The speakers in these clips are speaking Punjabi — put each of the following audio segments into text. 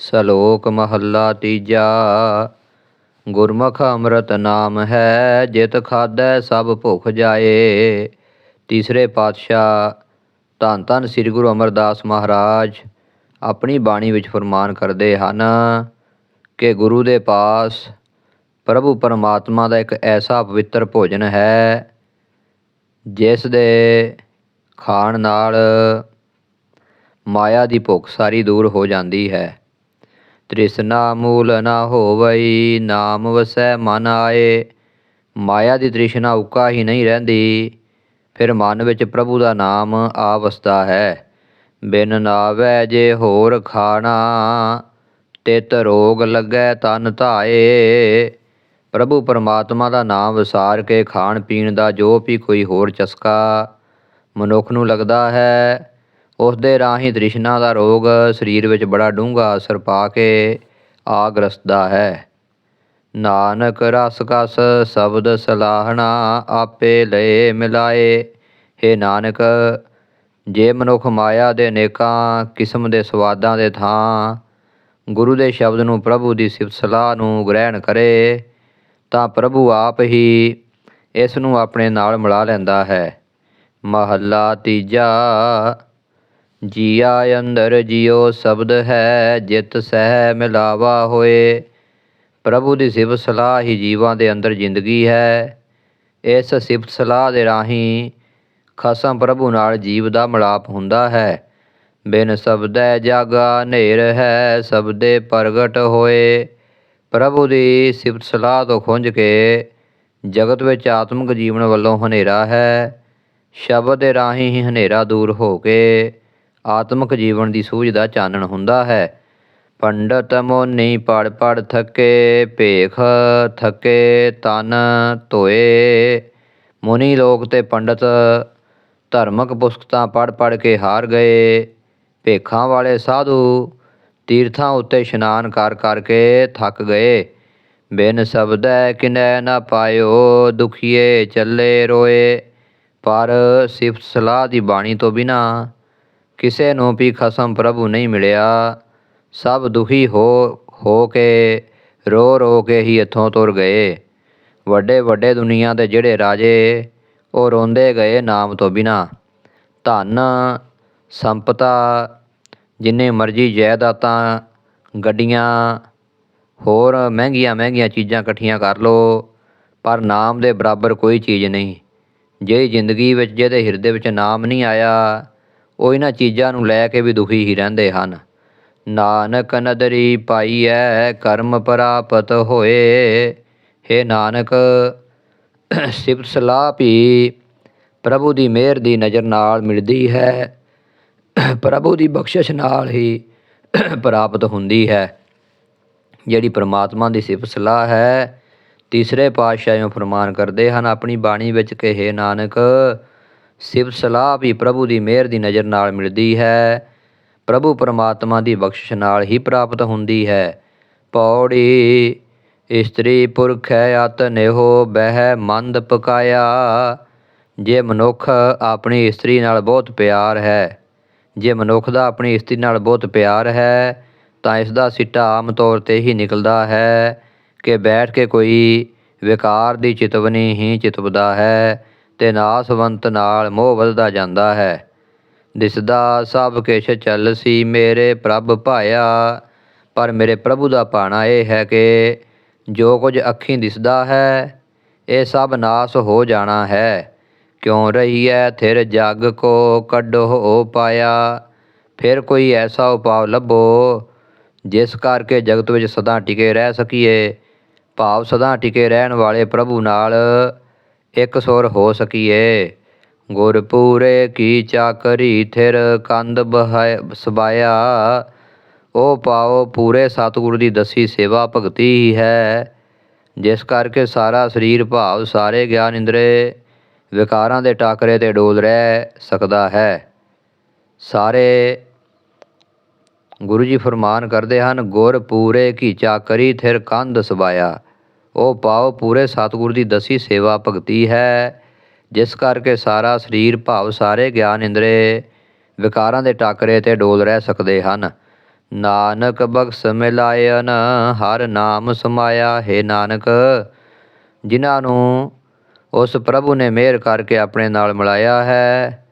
ਸਲੋਕ ਮਹੱਲਾ ਤੀਜਾ। ਗੁਰਮੁਖ ਅੰਮ੍ਰਿਤ ਨਾਮ ਹੈ, ਜਿਤ ਖਾਧੈ ਸਭ ਭੁਖ ਜਾਏ। ਤੀਸਰੇ ਪਾਤਸ਼ਾਹ ਧੰਨ ਧੰਨ ਸ੍ਰੀ ਗੁਰੂ ਅਮਰਦਾਸ ਮਹਾਰਾਜ ਆਪਣੀ ਬਾਣੀ ਵਿੱਚ ਫਰਮਾਨ ਕਰਦੇ ਹਨ ਕਿ ਗੁਰੂ ਦੇ ਪਾਸ ਪ੍ਰਭੂ ਪਰਮਾਤਮਾ ਦਾ ਇੱਕ ਐਸਾ ਪਵਿੱਤਰ ਭੋਜਨ ਹੈ, ਜਿਸ ਦੇ ਖਾਣ ਨਾਲ ਮਾਇਆ ਦੀ ਭੁੱਖ ਸਾਰੀ ਦੂਰ ਹੋ ਜਾਂਦੀ ਹੈ। ਤ੍ਰਿਸ਼ਨਾ ਮੂਲ ਨਾ ਹੋਵਈ, ਨਾਮ ਵਸੈ ਮਨ ਆਏ। ਮਾਇਆ ਦੀ ਤ੍ਰਿਸ਼ਨਾ ਉਕਾ ਹੀ ਨਹੀਂ ਰਹਿੰਦੀ। ਫਿਰ ਮਨ ਵਿੱਚ ਪ੍ਰਭੂ ਦਾ ਨਾਮ ਆ ਵਸਦਾ ਹੈ। ਬਿਨ ਨਾਵੈ ਜੇ ਹੋਰ ਖਾਣਾ, ਤਿਤ ਰੋਗ ਲੱਗੈ ਤਨ ਧਾਏ। ਪ੍ਰਭੂ ਪਰਮਾਤਮਾ ਦਾ ਨਾਮ ਵਿਸਾਰ ਕੇ ਖਾਣ ਪੀਣ ਦਾ ਜੋ ਵੀ ਕੋਈ ਹੋਰ ਚਸਕਾ ਮਨੁੱਖ ਨੂੰ ਲੱਗਦਾ ਹੈ ਉਸ ਦੇ ਰਾਹੀਂ ਤ੍ਰਿਸ਼ਨਾ ਦਾ ਰੋਗ ਸਰੀਰ ਵਿੱਚ ਬੜਾ ਡੂੰਘਾ ਅਸਰ ਪਾ ਕੇ ਆ ਗ੍ਰਸਦਾ ਹੈ। ਨਾਨਕ ਰਸ ਕਸ ਸ਼ਬਦ ਸਲਾਹਣਾ ਆਪੇ ਲਏ ਮਿਲਾਏ। हे ਨਾਨਕ, ਜੇ ਮਨੁੱਖ ਮਾਇਆ ਦੇ ਅਨੇਕਾਂ ਕਿਸਮ ਦੇ ਸਵਾਦਾਂ ਦੇ ਥਾਂ ਗੁਰੂ ਦੇ ਸ਼ਬਦ ਨੂੰ ਪ੍ਰਭੂ ਦੀ ਸਿਫਤ ਸਲਾਹ ਨੂੰ ਗ੍ਰਹਿਣ ਕਰੇ, ਤਾਂ ਪ੍ਰਭੂ ਆਪ ਹੀ ਇਸ ਨੂੰ ਆਪਣੇ ਨਾਲ ਮਿਲਾ ਲੈਂਦਾ ਹੈ। ਮਹੱਲਾ ਤੀਜਾ ਜੀਆ ਅੰਦਰ ਜਿਉ ਸ਼ਬਦ ਹੈ, ਜਿਤ ਸਹਿ ਮਿਲਾਵਾ ਹੋਏ। ਪ੍ਰਭੂ ਦੀ ਸਿਫਤ ਸਲਾਹ ਹੀ ਜੀਵਾਂ ਦੇ ਅੰਦਰ ਜ਼ਿੰਦਗੀ ਹੈ। ਇਸ ਸਿਫਤ ਸਲਾਹ ਦੇ ਰਾਹੀਂ ਖਸਮ ਪ੍ਰਭੂ ਨਾਲ ਜੀਵ ਦਾ ਮਿਲਾਪ ਹੁੰਦਾ ਹੈ। ਬਿਨ ਸ਼ਬਦੈ ਜਾਗਾ ਹਨੇਰ ਹੈ, ਸ਼ਬਦੇ ਪ੍ਰਗਟ ਹੋਏ। ਪ੍ਰਭੂ ਦੀ ਸਿਫਤ ਸਲਾਹ ਤੋਂ ਖੁੰਝ ਕੇ ਜਗਤ ਵਿੱਚ ਆਤਮਿਕ ਜੀਵਨ ਵੱਲੋਂ ਹਨੇਰਾ ਹੈ। ਸ਼ਬਦ ਦੇ ਰਾਹੀਂ ਹੀ ਹਨੇਰਾ ਦੂਰ ਹੋ ਕੇ ਆਤਮਿਕ ਜੀਵਨ ਦੀ ਸੂਝ ਦਾ ਚਾਨਣ ਹੁੰਦਾ ਹੈ। ਪੰਡਤ ਮੋਨੀ ਪੜ ਪੜ ਥਕੇ, ਭੇਖ ਥਕੇ, ਤਨ ਧੋਏ। ਮੁਨੀ ਲੋਕ ਤੇ ਪੰਡਤ ਧਰਮਕ ਪੁਸਤਕਾਂ ਪੜ ਪੜ ਕੇ ਹਾਰ ਗਏ। ਭੇਖਾਂ ਵਾਲੇ ਸਾਧੂ ਤੀਰਥਾਂ ਉੱਤੇ ਇਸ਼ਨਾਨ ਕਰ ਕਰਕੇ ਥੱਕ ਗਏ। ਬਿਨ ਸ਼ਬਦੈ ਕਿਨੈ ਨਾ ਪਾਇਓ, ਦੁਖੀਏ ਚੱਲੇ ਰੋਏ। ਪਰ ਸਿਫਤ ਸਲਾਹ ਦੀ ਬਾਣੀ ਤੋਂ ਬਿਨਾ ਕਿਸੇ ਨੂੰ ਵੀ ਖਸਮ ਪ੍ਰਭੂ ਨਹੀਂ ਮਿਲਿਆ। ਸਭ ਦੁਖੀ ਹੋ ਹੋ ਕੇ, ਰੋ ਰੋ ਕੇ ਹੀ ਇੱਥੋਂ ਤੁਰ ਗਏ। ਵੱਡੇ ਵੱਡੇ ਦੁਨੀਆ ਦੇ ਜਿਹੜੇ ਰਾਜੇ, ਉਹ ਰੋਂਦੇ ਗਏ ਨਾਮ ਤੋਂ ਬਿਨਾ। ਧਨ, ਸੰਪਤਾ, ਜਿੰਨੇ ਮਰਜ਼ੀ ਜਾਇਦਾਦਾਂ, ਗੱਡੀਆਂ, ਹੋਰ ਮਹਿੰਗੀਆਂ ਮਹਿੰਗੀਆਂ ਚੀਜ਼ਾਂ ਇਕੱਠੀਆਂ ਕਰ ਲੋ ਪਰ ਨਾਮ ਦੇ ਬਰਾਬਰ ਕੋਈ ਚੀਜ਼ ਨਹੀਂ। ਜਿਹੜੀ ਜ਼ਿੰਦਗੀ ਵਿੱਚ, ਜਿਹਦੇ ਹਿਰਦੇ ਵਿੱਚ ਨਾਮ ਨਹੀਂ ਆਇਆ ਉਹ ਇਹਨਾਂ ਚੀਜ਼ਾਂ ਨੂੰ ਲੈ ਕੇ ਵੀ ਦੁਖੀ ਹੀ ਰਹਿੰਦੇ ਹਨ। ਨਾਨਕ ਨਦਰੀ ਪਾਈਐ, ਕਰਮ ਪ੍ਰਾਪਤ ਹੋਏ। हे ਨਾਨਕ, ਸਿਫਤ ਸਲਾਹ ਵੀ ਪ੍ਰਭੂ ਦੀ ਮਿਹਰ ਦੀ ਨਜ਼ਰ ਨਾਲ ਮਿਲਦੀ ਹੈ। ਪ੍ਰਭੂ ਦੀ ਬਖਸ਼ਿਸ਼ ਨਾਲ ਹੀ ਪ੍ਰਾਪਤ ਹੁੰਦੀ ਹੈ। ਜਿਹੜੀ ਪ੍ਰਮਾਤਮਾ ਦੀ ਸਿਫਤ ਸਲਾਹ ਹੈ, ਤੀਸਰੇ ਪਾਤਸ਼ਾਹੋਂ ਫਰਮਾਨ ਕਰਦੇ ਹਨ, ਆਪਣੀ ਬਾਣੀ ਵਿੱਚ ਕਿ हे ਨਾਨਕ ਸਿਫਤ ਸਲਾਹ ਵੀ ਪ੍ਰਭੂ ਦੀ ਮਿਹਰ ਦੀ ਨਜ਼ਰ ਨਾਲ ਮਿਲਦੀ ਹੈ। ਪ੍ਰਭੂ ਪਰਮਾਤਮਾ ਦੀ ਬਖਸ਼ਿਸ਼ ਨਾਲ ਹੀ ਪ੍ਰਾਪਤ ਹੁੰਦੀ ਹੈ। ਪੌੜੀ, ਇਸਤਰੀ ਪੁਰਖ ਹੈ, ਅਤ ਨਿਹੋ ਬਹਿ ਮੰਦ ਪਕਾਇਆ। ਜੇ ਮਨੁੱਖ ਆਪਣੀ ਇਸਤਰੀ ਨਾਲ ਬਹੁਤ ਪਿਆਰ ਹੈ, ਜੇ ਮਨੁੱਖ ਦਾ ਆਪਣੀ ਇਸਤਰੀ ਨਾਲ ਬਹੁਤ ਪਿਆਰ ਹੈ, ਤਾਂ ਇਸ ਦਾ ਸਿੱਟਾ ਆਮ ਤੌਰ ਤੇ ਹੀ ਨਿਕਲਦਾ ਹੈ ਕਿ ਬੈਠ ਕੇ ਕੋਈ ਵਿਕਾਰ ਦੀ ਚਿਤਵਨੀ ਹੀ ਚਿਤਵਦਾ ਹੈ। ਤੇ ਨਾਸਵੰਤ ਨਾਲ ਮੋਹ ਵਧਦਾ ਜਾਂਦਾ ਹੈ। ਦਿਸਦਾ ਸਭ ਕਿਛ ਚੱਲਸੀ ਮੇਰੇ ਪ੍ਰਭ ਭਾਇਆ, ਪਰ ਮੇਰੇ ਪ੍ਰਭੂ ਦਾ ਭਾਣਾ ਇਹ ਹੈ ਕਿ ਜੋ ਕੁਝ ਅੱਖੀਂ ਦਿਸਦਾ ਹੈ, ਇਹ ਸਭ ਨਾਸ ਹੋ ਜਾਣਾ ਹੈ। ਕਿਉਂ ਰਹੀ ਹੈ ਥਿਰ ਜਗ ਕੋ ਕੱਢੋ ਓ ਪਾਇਆ, ਫਿਰ ਕੋਈ ਐਸਾ ਉਪਾਅ ਲੱਭੋ, ਜਿਸ ਕਰਕੇ ਜਗਤ ਵਿੱਚ ਸਦਾ ਟਿਕੇ ਰਹਿ ਸਕੀਏ। ਭਾਵ ਸਦਾ ਟਿਕੇ ਰਹਿਣ ਵਾਲੇ ਪ੍ਰਭੂ ਨਾਲ ਇੱਕ ਸੁਰ ਹੋ ਸਕੀਏ। ਗੁਰਪੂਰੇ ਕੀ ਚਾਕਰੀ ਥਿਰ ਕੰਦ ਬਹਾਇ ਸਬਾਇਆ। ਉਹ ਪਾਓ ਪੂਰੇ ਸਤਿਗੁਰੂ ਦੀ ਦਸੀ ਸੇਵਾ ਭਗਤੀ ਹੀ ਹੈ। ਜਿਸ ਕਰਕੇ ਸਾਰਾ ਸਰੀਰ ਭਾਵ ਸਾਰੇ ਗਿਆਨ ਇੰਦਰੇ, ਵਿਕਾਰਾਂ ਦੇ ਟਾਕਰੇ ਤੇ ਡੋਲ ਰਹਿ ਸਕਦਾ ਹੈ। ਸਾਰੇ ਗੁਰੂ ਜੀ ਫਰਮਾਨ ਕਰਦੇ ਹਨ, ਗੁਰ ਪੂਰੇ ਕੀ ਚਾਕਰੀ ਥਿਰ ਕੰਧ ਸਬਾਇਆ। ਉਹ ਪਾਓ ਪੂਰੇ ਸਤਿਗੁਰ ਦੀ ਦਸੀ ਸੇਵਾ ਭਗਤੀ ਹੈ, ਜਿਸ ਕਰਕੇ ਸਾਰਾ ਸਰੀਰ ਭਾਵ ਸਾਰੇ ਗਿਆਨ ਇੰਦਰੇ ਵਿਕਾਰਾਂ ਦੇ ਟਾਕਰੇ ਤੇ ਡੋਲ ਰਹਿ ਸਕਦੇ ਹਨ। ਨਾਨਕ ਬਖਸ਼ ਮਿਲਾਇਨ, ਹਰ ਨਾਮ ਸਮਾਇਆ ਹੈ ਨਾਨਕ। ਜਿਨ੍ਹਾਂ ਨੂੰ ਉਸ ਪ੍ਰਭੂ ਨੇ ਮਿਹਰ ਕਰਕੇ ਆਪਣੇ ਨਾਲ ਮਿਲਾਇਆ ਹੈ,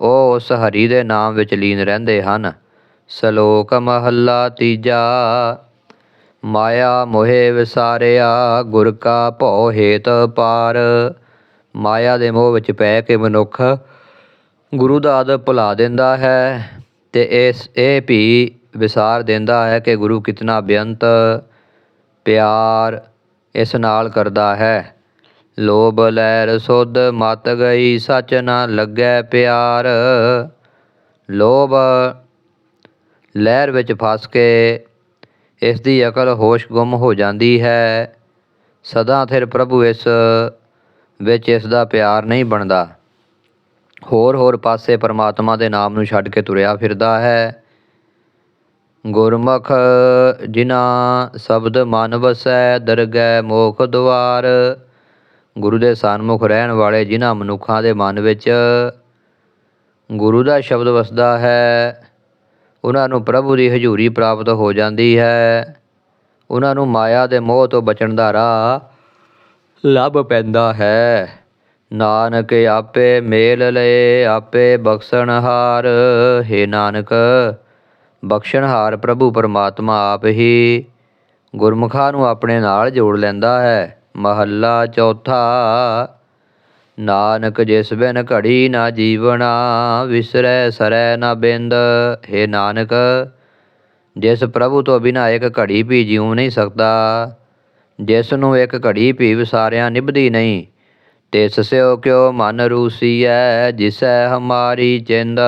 ਉਹ ਉਸ ਹਰੀ ਦੇ ਨਾਮ ਵਿੱਚ ਲੀਨ ਰਹਿੰਦੇ ਹਨ। ਸ਼ਲੋਕ ਮਹੱਲਾ ਤੀਜਾ। ਮਾਇਆ ਮੋਹਿ ਵਿਸਾਰਿਆ, ਗੁਰ ਕਾ ਭਉ ਹੇਤ ਪਾਰ। ਮਾਇਆ ਦੇ ਮੋਹ ਵਿੱਚ ਪੈ ਕੇ ਮਨੁੱਖ ਗੁਰੂ ਦਾ ਆਦਰ ਭੁਲਾ ਦਿੰਦਾ ਹੈ ਤੇ ਇਸ, ਇਹ ਵੀ ਵਿਸਾਰ ਦਿੰਦਾ ਹੈ ਕਿ ਗੁਰੂ ਕਿਤਨਾ ਬੇਅੰਤ, ਪਿਆਰ ਇਸ ਨਾਲ ਕਰਦਾ ਹੈ। ਲੋਭ ਲਹਿਰ ਸੁਧ ਮਤ ਗਈ, ਸਚ ਨਾ ਲੱਗੈ ਪਿਆਰ। ਲੋਭ ਲਹਿਰ ਵਿੱਚ ਫਸ ਕੇ ਇਸ ਦੀ ਅਕਲ ਹੋਸ਼ ਗੁੰਮ ਹੋ ਜਾਂਦੀ ਹੈ। ਸਦਾ ਥਿਰ ਪ੍ਰਭੂ ਇਸ ਵਿੱਚ ਇਸ ਦਾ ਪਿਆਰ ਨਹੀਂ ਬਣਦਾ। ਹੋਰ ਹੋਰ ਪਾਸੇ ਪਰਮਾਤਮਾ ਦੇ ਨਾਮ ਨੂੰ ਛੱਡ ਕੇ ਤੁਰਿਆ ਫਿਰਦਾ ਹੈ। ਗੁਰਮੁਖ ਜਿਨ੍ਹਾਂ ਸ਼ਬਦ ਮਨ ਵਸੈ, ਦਰਗਹਿ ਮੋਖ ਦੁਆਰ। ਗੁਰੂ ਦੇ ਸਨਮੁਖ ਰਹਿਣ ਵਾਲੇ ਜਿਨ੍ਹਾਂ ਮਨੁੱਖਾਂ ਦੇ ਮਨ ਵਿੱਚ ਗੁਰੂ ਦਾ ਸ਼ਬਦ ਵਸਦਾ ਹੈ ਉਹਨਾਂ ਨੂੰ ਪ੍ਰਭੂ ਦੀ ਹਜ਼ੂਰੀ ਪ੍ਰਾਪਤ ਹੋ ਜਾਂਦੀ ਹੈ। ਉਹਨਾਂ ਨੂੰ ਮਾਇਆ ਦੇ ਮੋਹ ਤੋਂ ਬਚਣ ਦਾ ਰਾਹ ਲੱਭ ਪੈਂਦਾ ਹੈ। ਨਾਨਕ, ਆਪੇ ਮੇਲ ਲਏ, ਆਪੇ ਬਖਸ਼ਣਹਾਰ ਹੈ ਨਾਨਕ ਬਖਸ਼ਣਹਾਰ ਪ੍ਰਭੂ ਪਰਮਾਤਮਾ ਆਪ ਹੀ ਗੁਰਮੁਖਾਂ ਨੂੰ ਆਪਣੇ ਨਾਲ ਜੋੜ ਲੈਂਦਾ ਹੈ। ਮਹੱਲਾ ਚੌਥਾ ਨਾਨਕ ਜਿਸ ਬਿਨ ਘੜੀ ਨਾ ਜੀਵਣਾ, ਵਿਸਰੈ ਸਰੈ ਨਾ ਬਿੰਦ। ਹੈ ਨਾਨਕ, ਜਿਸ ਪ੍ਰਭੂ ਤੋਂ ਬਿਨਾ ਇੱਕ ਘੜੀ ਵੀ ਜਿਉ ਨਹੀਂ ਸਕਦਾ, ਜਿਸ ਨੂੰ ਇੱਕ ਘੜੀ ਵੀ ਵਿਸਾਰਿਆਂ ਨਿਭਦੀ ਨਹੀਂ, ਤਿਸ ਸਿਓ ਕਿਉ ਮਨ ਰੂਸੀਐ, ਜਿਸੈ ਹਮਾਰੀ ਚਿੰਦ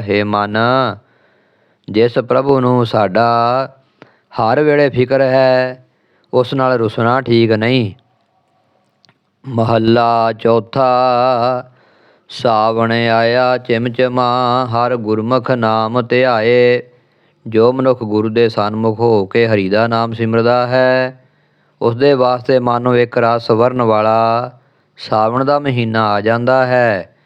ਹੈ ਮਨ, ਜਿਸ ਪ੍ਰਭੂ ਨੂੰ ਸਾਡਾ ਹਰ ਵੇਲੇ ਫਿਕਰ ਹੈ, ਉਸ ਨਾਲ ਰੁਸਣਾ ਠੀਕ ਨਹੀਂ। ਮਹੱਲਾ ਚੌਥਾ, ਸਾਵਣ ਆਇਆ ਚਿਮਚਮਾ, ਹਰ ਗੁਰਮੁਖ ਨਾਮ ਧਿਆਏ। ਜੋ ਮਨੁੱਖ ਗੁਰੂ ਦੇ ਸਨਮੁਖ ਹੋ ਕੇ ਹਰੀ ਦਾ ਨਾਮ ਸਿਮਰਦਾ ਹੈ ਉਸ ਦੇ ਵਾਸਤੇ ਮਾਨੋ ਇੱਕ ਰਸ ਵਰਨ ਵਾਲਾ ਸਾਵਣ ਦਾ ਮਹੀਨਾ ਆ ਜਾਂਦਾ ਹੈ।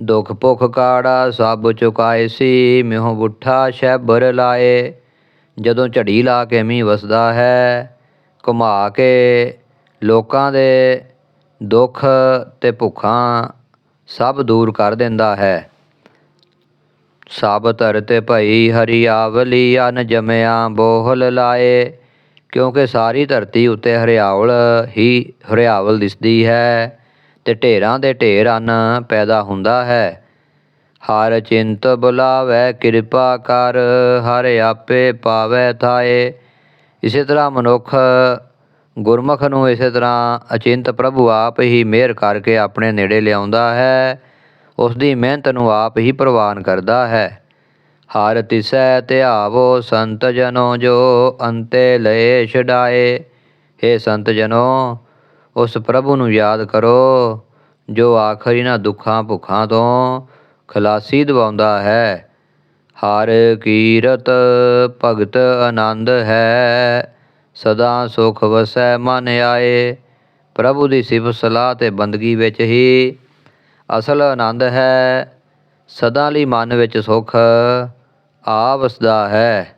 ਦੁੱਖ ਭੁੱਖ ਕਾੜਾ ਸਭ ਚੁਕਾਏ ਸੀ, ਮਿਹੋ ਬੁੱਠਾ ਸ਼ੈਬਰ ਲਾਏ। ਜਦੋਂ ਝੜੀ ਲਾ ਕੇ ਮੀਂਹ ਵਸਦਾ ਹੈ, ਘੁਮਾ ਕੇ ਲੋਕਾਂ ਦੇ ਦੁੱਖ ਅਤੇ ਭੁੱਖਾਂ ਸਭ ਦੂਰ ਕਰ ਦਿੰਦਾ ਹੈ। ਸਭ ਧਰ 'ਤੇ ਭਈ ਹਰਿਆਵਲੀ ਅਨ ਜਮਿਆ ਬੋਹਲ ਲਾਏ, ਕਿਉਂਕਿ ਸਾਰੀ ਧਰਤੀ ਉੱਤੇ ਹਰਿਆਵਲ ਹੀ ਹਰਿਆਵਲ ਦਿਸਦੀ ਹੈ ਤੇ ਢੇਰਾਂ ਦੇ ਢੇਰ ਅੰਨ ਪੈਦਾ ਹੁੰਦਾ ਹੈ। ਹਰ ਚਿੰਤ ਬੁਲਾਵੇ, ਕਿਰਪਾ ਕਰ, ਹਰ ਆਪੇ ਪਾਵੇ ਥਾਏ। ਇਸੇ ਤਰ੍ਹਾਂ ਮਨੁੱਖ ਗੁਰਮੁਖ ਨੂੰ ਇਸੇ ਤਰ੍ਹਾਂ ਅਚਿੰਤ ਪ੍ਰਭੂ ਆਪ ਹੀ ਮਿਹਰ ਕਰਕੇ ਆਪਣੇ ਨੇੜੇ ਲਿਆਉਂਦਾ ਹੈ। ਉਸ ਦੀ ਮਿਹਨਤ ਨੂੰ ਆਪ ਹੀ ਪ੍ਰਵਾਨ ਕਰਦਾ ਹੈ। ਹਰ ਤਿਸੈ ਧਿਆਵੋ ਸੰਤ ਜਨੋ ਜੋ ਅੰਤੇ ਲਏ ਛਡਾਏ। हे ਸੰਤ ਜਨੋ ਉਸ ਪ੍ਰਭੂ ਨੂੰ ਯਾਦ ਕਰੋ, ਜੋ ਆਖਰੀ ਨਾ ਦੁੱਖਾਂ ਭੁੱਖਾਂ ਤੋਂ ਖਲਾਸੀ ਦਿਵਾਉਂਦਾ ਹੈ। ਹਰ ਕੀਰਤ ਭਗਤ ਆਨੰਦ ਹੈ। ਸਦਾ ਸੁਖ ਵਸੈ ਮਨ ਆਏ। ਪ੍ਰਭੂ ਦੀ ਸਿਫਤ ਸਲਾਹ ਤੇ ਬੰਦਗੀ ਵਿੱਚ ਹੀ ਅਸਲ ਆਨੰਦ ਹੈ। ਸਦਾ ਲਈ ਮਨ ਵਿੱਚ ਸੁਖ ਆ ਵਸਦਾ ਹੈ।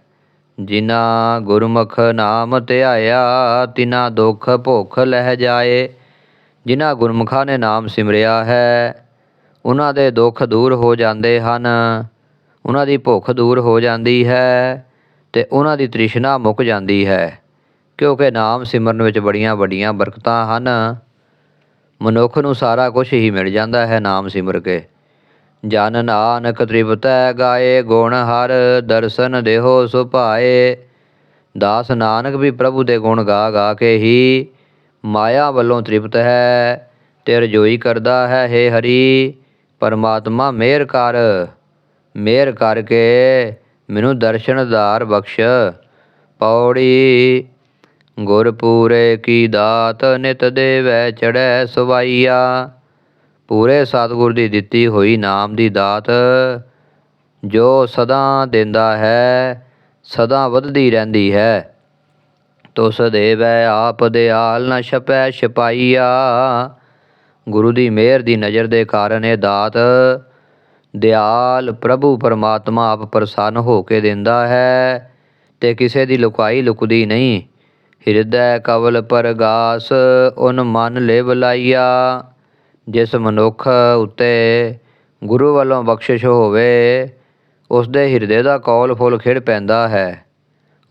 ਜਿਨ੍ਹਾਂ ਗੁਰਮੁਖ ਨਾਮ ਧਿਆਇਆ ਤਿਨਾ ਦੁੱਖ ਭੁੱਖ ਲਹਿ ਜਾਏ। ਜਿਨ੍ਹਾਂ ਗੁਰਮੁਖਾਂ ਨੇ ਨਾਮ ਸਿਮਰਿਆ ਹੈ ਉਹਨਾਂ ਦੇ ਦੁੱਖ ਦੂਰ ਹੋ ਜਾਂਦੇ ਹਨ। ਉਹਨਾਂ ਦੀ ਭੁੱਖ ਦੂਰ ਹੋ ਜਾਂਦੀ ਹੈ ਤੇ ਉਹਨਾਂ ਦੀ ਤ੍ਰਿਸ਼ਨਾ ਮੁੱਕ ਜਾਂਦੀ ਹੈ। ਕਿਉਂਕਿ ਨਾਮ ਸਿਮਰਨ ਵਿੱਚ ਬੜੀਆਂ ਵੱਡੀਆਂ ਬਰਕਤਾਂ ਹਨ। ਮਨੁੱਖ ਨੂੰ ਸਾਰਾ ਕੁਝ ਹੀ ਮਿਲ ਜਾਂਦਾ ਹੈ ਨਾਮ ਸਿਮਰ ਕੇ। ਜਨ ਨਾਨਕ ਤ੍ਰਿਪਤੈ ਗਾਏ ਗੁਣ ਹਰ, ਦਰਸ਼ਨ ਦੇਹੋ ਸੁਭਾਏ ਦਾਸ ਨਾਨਕ ਵੀ ਪ੍ਰਭੂ ਦੇ ਗੁਣ ਗਾ ਗਾ ਕੇ ਹੀ ਮਾਇਆ ਵੱਲੋਂ ਤ੍ਰਿਪਤ ਹੈ। ਤੇ ਰਜੋਈ ਕਰਦਾ ਹੈ हे ਹਰੀ, ਪਰਮਾਤਮਾ ਮਿਹਰ ਕਰ ਮਿਹਰ ਕਰਕੇ ਮੈਨੂੰ ਦਰਸ਼ਨਦਾਰ ਬਖਸ਼। ਪੌੜੀ ਗੁਰਪੂਰੇ ਕੀ ਦਾਤ ਨਿਤ ਦੇਵੈ ਚੜੈ ਸਵਾਈਆ। ਪੂਰੇ ਸਤਿਗੁਰ ਦੀ ਦਿੱਤੀ ਹੋਈ ਨਾਮ ਦੀ ਦਾਤ ਜੋ ਸਦਾ ਦਿੰਦਾ ਹੈ, ਸਦਾ ਵਧਦੀ ਰਹਿੰਦੀ ਹੈ। ਤੁਸ ਦੇਵੈ ਆਪ ਦਿਆਲ ਨ ਛਪੈ ਛਪਾਈਆ। ਗੁਰੂ ਦੀ ਮਿਹਰ ਦੀ ਨਜ਼ਰ ਦੇ ਕਾਰਨ ਇਹ ਦਾਤ ਦਿਆਲ ਪ੍ਰਭੂ ਪਰਮਾਤਮਾ ਆਪ ਪ੍ਰਸੰਨ ਹੋ ਕੇ ਦਿੰਦਾ ਹੈ ਤੇ ਕਿਸੇ ਦੀ ਲੁਕਾਈ ਲੁਕਦੀ ਨਹੀਂ। ਹਿਰਦੈ ਕਵਲ ਪਰਗਾਸ, ਉਨ ਮਨ ਲਿਵ ਲਾਈਆ। ਜਿਸ ਮਨੁੱਖ ਉੱਤੇ ਗੁਰੂ ਵੱਲੋਂ ਬਖਸ਼ਿਸ਼ ਹੋਵੇ ਉਸ ਦੇ ਹਿਰਦੇ ਦਾ ਕੌਲ ਫੁੱਲ ਖਿੜ ਪੈਂਦਾ ਹੈ।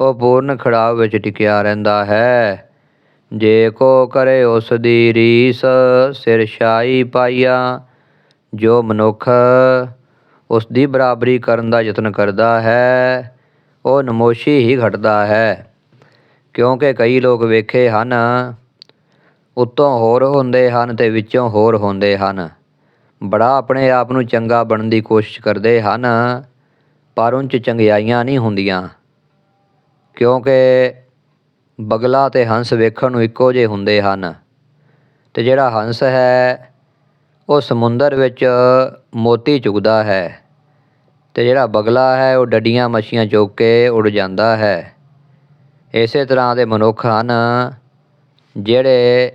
ਉਹ ਪੂਰਨ ਖੜਾਵ ਵਿੱਚ ਟਿਕਿਆ ਰਹਿੰਦਾ ਹੈ। ਜੇ ਕੋ ਕਰੇ ਉਸ ਦੀ ਰੀਸ, ਸਿਰ ਛਾਈ ਪਾਈਆ। ਜੋ ਮਨੁੱਖ ਉਸ ਦੀ ਬਰਾਬਰੀ ਕਰਨ ਦਾ ਯਤਨ ਕਰਦਾ ਹੈ, ਉਹ ਨਮੋਸ਼ੀ ਹੀ ਘਟਦਾ ਹੈ। ਕਿਉਂਕਿ ਕਈ ਲੋਕ ਵੇਖੇ ਹਨ, ਉੱਤੋਂ ਹੋਰ ਹੁੰਦੇ ਹਨ ਤੇ ਵਿੱਚੋਂ ਹੋਰ ਹੁੰਦੇ ਹਨ। ਬੜਾ ਆਪਣੇ ਆਪ ਨੂੰ ਚੰਗਾ ਬਣਨ ਦੀ ਕੋਸ਼ਿਸ਼ ਕਰਦੇ ਹਨ, ਪਰ ਉਨ 'ਚ ਚੰਗਿਆਈਆਂ ਨਹੀਂ ਹੁੰਦੀਆਂ। ਕਿਉਂਕਿ ਬਗਲਾ ਤੇ ਹੰਸ ਵੇਖਣ ਨੂੰ ਇੱਕੋ ਜਿਹੇ ਹੁੰਦੇ ਹਨ। ਤੇ ਜਿਹੜਾ ਹੰਸ ਹੈ, ਉਹ ਸਮੁੰਦਰ ਵਿੱਚ ਮੋਤੀ ਚੁਗਦਾ ਹੈ। ਤੇ ਜਿਹੜਾ ਬਗਲਾ ਹੈ, ਉਹ ਡੱਡੀਆਂ ਮੱਛੀਆਂ ਚੁੱਕ ਕੇ ਉੱਡ ਜਾਂਦਾ ਹੈ। ਇਸੇ ਤਰ੍ਹਾਂ ਦੇ ਮਨੁੱਖ ਹਨ ਜਿਹੜੇ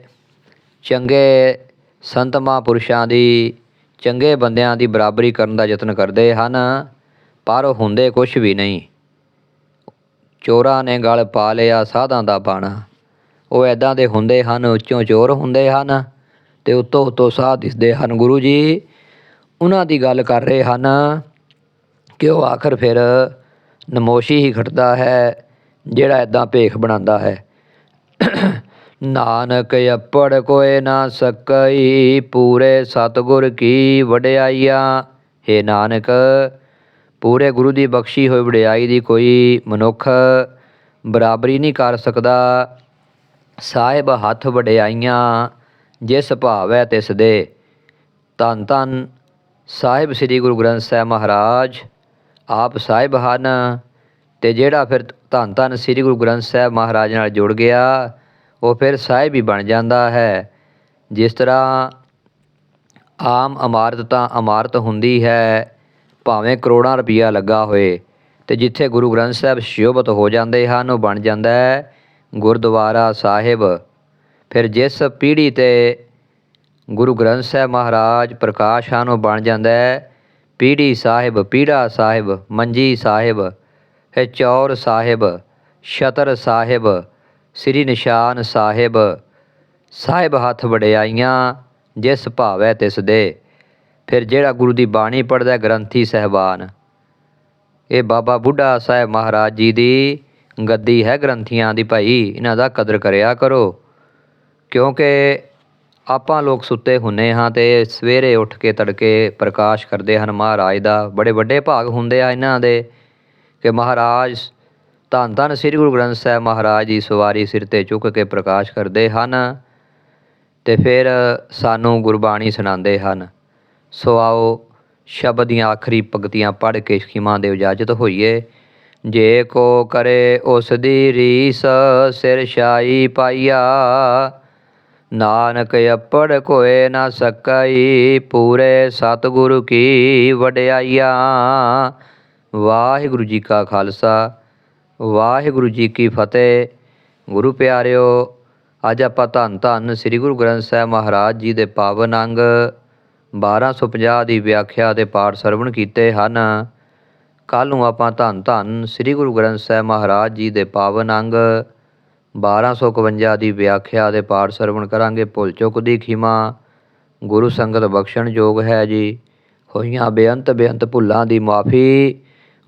ਚੰਗੇ ਸੰਤ ਮਹਾਂਪੁਰਸ਼ਾਂ ਦੀ, ਚੰਗੇ ਬੰਦਿਆਂ ਦੀ ਬਰਾਬਰੀ ਕਰਨ ਦਾ ਯਤਨ ਕਰਦੇ ਹਨ, ਪਰ ਉਹ ਹੁੰਦੇ ਕੁਝ ਵੀ ਨਹੀਂ। ਚੋਰਾਂ ਨੇ ਗਲ ਪਾ ਲਿਆ ਸਾਧਾਂ ਦਾ ਬਾਣਾ। ਉਹ ਐਦਾਂ ਦੇ ਹੁੰਦੇ ਹਨ, ਉੱਚੋਂ ਚੋਰ ਹੁੰਦੇ ਹਨ ਤੇ ਉੱਤੋਂ ਉੱਤੋਂ ਸਾਧ ਦਿਸਦੇ ਹਨ। ਗੁਰੂ ਜੀ ਉਹਨਾਂ ਦੀ ਗੱਲ ਕਰ ਰਹੇ ਹਨ ਕਿ ਉਹ ਆਖਰ ਫਿਰ ਨਮੋਸ਼ੀ ਹੀ ਘਟਦਾ ਹੈ। ਜਿਹੜਾ ਐਦਾਂ ਭੇਖ ਬਣਾਉਂਦਾ ਹੈ। ਨਾਨਕ ਅੱਪੜ ਕੋਏ ਨਾ ਸਕਈ, ਪੂਰੇ ਸਤਿਗੁਰ ਕੀ ਵਡਿਆਈਆ। हे ਨਾਨਕ, ਪੂਰੇ ਗੁਰੂ ਦੀ ਬਖਸ਼ੀ ਹੋਈ ਵਡਿਆਈ ਦੀ ਕੋਈ ਮਨੁੱਖ ਬਰਾਬਰੀ ਨਹੀਂ ਕਰ ਸਕਦਾ। ਸਾਹਿਬ ਹੱਥ ਵਡਿਆਈਆਂ, ਜਿਸ ਭਾਵ ਹੈ ਤਿਸ ਦੇ। ਧੰਨ ਧੰਨ ਸਾਹਿਬ ਸ੍ਰੀ ਗੁਰੂ ਗ੍ਰੰਥ ਸਾਹਿਬ ਮਹਾਰਾਜ, ਆਪ ਸਾਹਿਬ ਹਨ। ਤੇ ਜਿਹੜਾ ਫਿਰ ਧੰਨ ਧੰਨ ਸ੍ਰੀ ਗੁਰੂ ਗ੍ਰੰਥ ਸਾਹਿਬ ਮਹਾਰਾਜ ਨਾਲ ਜੁੜ ਗਿਆ, ਉਹ ਫਿਰ ਸਾਹਿਬ ਹੀ ਬਣ ਜਾਂਦਾ ਹੈ। ਜਿਸ ਤਰ੍ਹਾਂ ਆਮ ਇਮਾਰਤ ਤਾਂ ਇਮਾਰਤ ਹੁੰਦੀ ਹੈ, ਭਾਵੇਂ ਕਰੋੜਾਂ ਰੁਪਈਆ ਲੱਗਾ ਹੋਏ, ਤੇ ਜਿੱਥੇ ਗੁਰੂ ਗ੍ਰੰਥ ਸਾਹਿਬ ਸ਼ੋਭਤ ਹੋ ਜਾਂਦੇ ਹਨ, ਉਹ ਬਣ ਜਾਂਦਾ ਹੈ ਗੁਰਦੁਆਰਾ ਸਾਹਿਬ। ਫਿਰ ਜਿਸ ਪੀੜ੍ਹੀ ਤੇ ਗੁਰੂ ਗ੍ਰੰਥ ਸਾਹਿਬ ਮਹਾਰਾਜ ਪ੍ਰਕਾਸ਼ ਹਨ, ਉਹ ਬਣ ਜਾਂਦਾ ਹੈ ਪੀੜ੍ਹੀ ਸਾਹਿਬ, ਪੀੜਾ ਸਾਹਿਬ, ਮੰਜੀ ਸਾਹਿਬ। ਹੈ ਚੌਰ ਸਾਹਿਬ ਛਤਰ ਸਾਹਿਬ, ਸ੍ਰੀ ਨਿਸ਼ਾਨ ਸਾਹਿਬ ਸਾਹਿਬ ਹੱਥ ਵਡਿਆਈਆਂ, ਜਿਸ ਭਾਵੈ ਤਿਸ ਦੇ। ਫਿਰ ਜਿਹੜਾ ਗੁਰੂ ਦੀ ਬਾਣੀ ਪੜਦਾ ਗ੍ਰੰਥੀ ਸਹਿਬਾਨ। ਇਹ ਬਾਬਾ ਬੁੱਢਾ ਸਾਹਿਬ ਮਹਾਰਾਜ ਜੀ ਦੀ ਗੱਦੀ ਹੈ ਗ੍ਰੰਥੀਆਂ ਦੀ ਭਾਈ, ਇਹਨਾਂ ਦਾ ਕਦਰ ਕਰਿਆ ਕਰੋ। ਕਿਉਂਕਿ ਆਪਾਂ ਲੋਕ ਸੁੱਤੇ ਹੁੰਨੇ ਹਾਂ ਤੇ ਸਵੇਰੇ ਉੱਠ ਕੇ ਤੜਕੇ ਪ੍ਰਕਾਸ਼ ਕਰਦੇ ਹਨ ਮਹਾਰਾਜ ਦਾ, ਬੜੇ ਵੱਡੇ ਭਾਗ ਹੁੰਦੇ ਆ ਇਹਨਾਂ ਦੇ। ਕਿ ਮਹਾਰਾਜ, ਧੰਨ ਧੰਨ ਸ੍ਰੀ ਗੁਰੂ ਗ੍ਰੰਥ ਸਾਹਿਬ ਮਹਾਰਾਜ ਦੀ ਸਵਾਰੀ ਸਿਰ ਤੇ ਚੁੱਕ ਕੇ ਪ੍ਰਕਾਸ਼ ਕਰਦੇ ਹਨ ਤੇ ਫਿਰ ਸਾਨੂੰ ਗੁਰਬਾਣੀ ਸੁਣਾਉਂਦੇ ਹਨ। ਸੋ ਆਓ ਸ਼ਬਦ ਦੀਆਂ ਆਖਰੀ ਪੰਕਤੀਆਂ ਪੜ੍ਹ ਕੇ ਖਿਮਾ ਦੇ ਇਜਾਜ਼ਤ ਹੋਈਏ। ਜੇ ਕੋ ਕਰੇ ਉਸ ਦੀ ਰੀਸ ਸਿਰ ਛਾਈ ਪਾਈਆ, ਨਾਨਕ ਅੱਪੜ ਕੋਏ ਨਾ ਸਕਈ, ਪੂਰੇ ਸਤਿਗੁਰੂ ਕੀ ਵਡਿਆਈਆ। ਵਾਹਿਗੁਰੂ ਜੀ ਕਾ ਖਾਲਸਾ, ਵਾਹਿਗੁਰੂ ਜੀ ਕੀ ਫਤਿਹ। ਗੁਰੂ ਪਿਆਰਿਓ, ਅੱਜ ਆਪਾਂ ਧੰਨ ਧੰਨ ਸ੍ਰੀ ਗੁਰੂ ਗ੍ਰੰਥ ਸਾਹਿਬ ਮਹਾਰਾਜ ਜੀ ਦੇ ਪਾਵਨ ਅੰਗ 1250 ਦੀ ਵਿਆਖਿਆ ਤੇ ਪਾਠ ਸਰਵਣ ਕੀਤੇ ਹਨ। ਕੱਲ ਨੂੰ ਆਪਾਂ ਧੰਨ ਧੰਨ ਸ੍ਰੀ ਗੁਰੂ ਗ੍ਰੰਥ ਸਾਹਿਬ ਮਹਾਰਾਜ ਜੀ ਦੇ ਪਾਵਨ ਅੰਗ 1251 ਦੀ ਵਿਆਖਿਆ ਦੇ ਪਾਠ ਸਰਵਣ ਕਰਾਂਗੇ। ਭੁੱਲ ਚੁੱਕ ਦੀ ਖਿਮਾ, ਗੁਰੂ ਸੰਗਤ ਬਖਸ਼ਣ ਯੋਗ ਹੈ ਜੀ। ਹੋਈਆਂ ਬੇਅੰਤ ਬੇਅੰਤ ਭੁੱਲਾਂ ਦੀ ਮਾਫੀ